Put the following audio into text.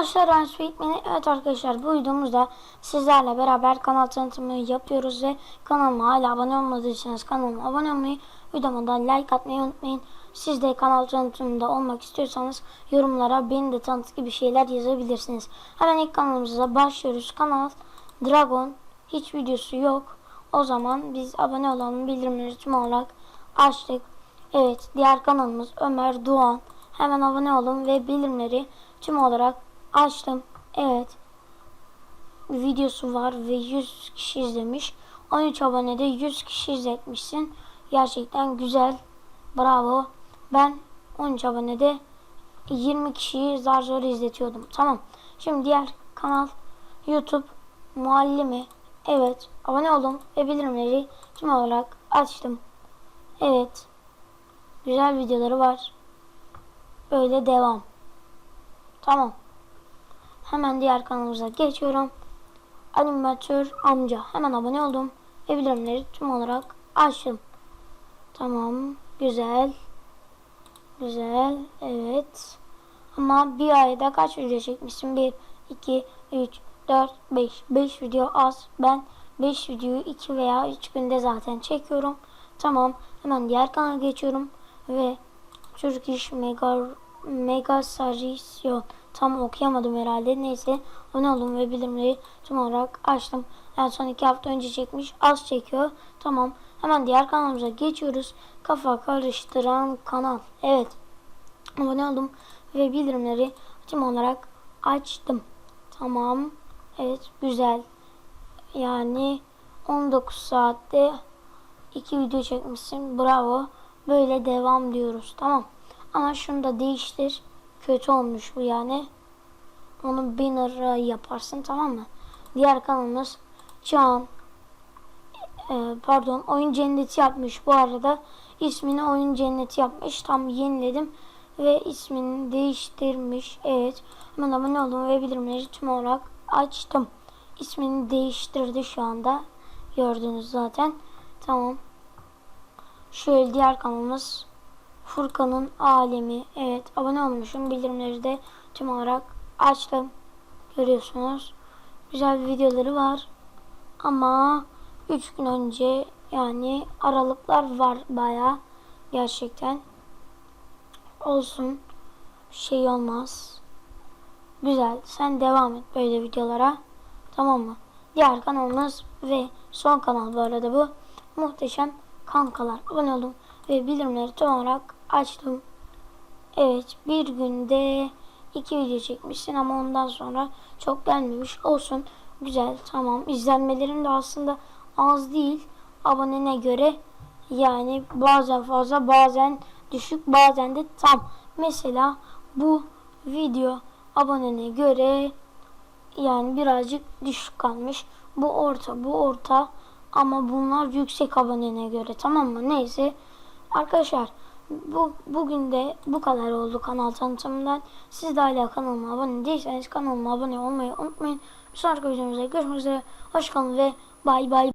arkadaşlar ben Sweetman'i. Evet arkadaşlar bu videomuzda sizlerle beraber kanal tanıtımı yapıyoruz ve kanalıma hala abone olmadıysanız kanalıma abone olmayı, videoma da like atmayı unutmayın. Siz de kanal tanıtımında olmak istiyorsanız yorumlara beni de tanıt gibi şeyler yazabilirsiniz. Hemen ilk kanalımıza başlıyoruz. Kanal Dragon hiç videosu yok. O zaman biz abone olalım bildirimleri tüm olarak açtık. Evet diğer kanalımız Ömer Doğan. Hemen abone olun ve bildirimleri tüm olarak açtım. Evet. Videosu var ve 100 kişi izlemiş. 13 abonede 100 kişi izletmişsin. Gerçekten güzel. Bravo. Ben 13 abonede 20 kişiyi zar zor izletiyordum. Tamam. Şimdi diğer kanal YouTube Muallimi. Evet. Abone olun ve bildirimleri tüm olarak açtım. Evet. Güzel videoları var. Böyle devam. Tamam. Hemen diğer kanalımıza geçiyorum. Animatör amca. Hemen abone oldum. Ve bildirimleri tüm olarak açtım. Tamam. Güzel. Güzel. Evet. Ama bir ayda kaç video çekmişsin? 1, 2, 3, 4, 5. 5 video az. Ben 5 videoyu 2 veya 3 günde zaten çekiyorum. Tamam. Hemen diğer kanala geçiyorum. Ve Türk İş Mega, Mega. Tam okuyamadım herhalde. Neyse. Abone oldum ve bildirimleri tüm olarak açtım. Yani son iki hafta önce çekmiş. Az çekiyor. Tamam. Hemen diğer kanalımıza geçiyoruz. Kafa karıştıran kanal. Evet. Abone oldum ve bildirimleri tüm olarak açtım. Tamam. Evet. Güzel. Yani 19 saatte iki video çekmişsin. Bravo. Böyle devam diyoruz. Tamam. Ama şunu da değiştir. Kötü olmuş bu yani. Onu banner yaparsın tamam mı? Diğer kanalımız Can. Ee, pardon oyun cenneti yapmış bu arada. ismini oyun cenneti yapmış. Tam yeniledim. Ve ismini değiştirmiş. Evet. Hemen abone oldum ve bildirimleri tüm olarak açtım. İsmini değiştirdi şu anda. Gördünüz zaten. Tamam. Şöyle diğer kanalımız Furkan'ın Alemi. Evet abone olmuşum. Bildirimleri de tüm olarak açtım. Görüyorsunuz. Güzel videoları var. Ama 3 gün önce yani aralıklar var baya gerçekten. Olsun. Şey olmaz. Güzel. Sen devam et böyle videolara. Tamam mı? Diğer kanalımız ve son kanal bu arada bu. Muhteşem kankalar. Abone olun ve bildirimleri tam olarak açtım. Evet bir günde iki video çekmişsin ama ondan sonra çok gelmemiş. Olsun güzel tamam. İzlenmelerim de aslında az değil. Abonene göre yani bazen fazla bazen düşük bazen de tam. Mesela bu video abonene göre yani birazcık düşük kalmış. Bu orta bu orta ama bunlar yüksek abonene göre tamam mı? Neyse arkadaşlar bu bugün de bu kadar oldu kanal tanıtımından. Siz de hala kanalıma abone değilseniz kanalıma abone olmayı unutmayın. Bir sonraki videomuzda görüşmek üzere. Hoşçakalın ve bay bay.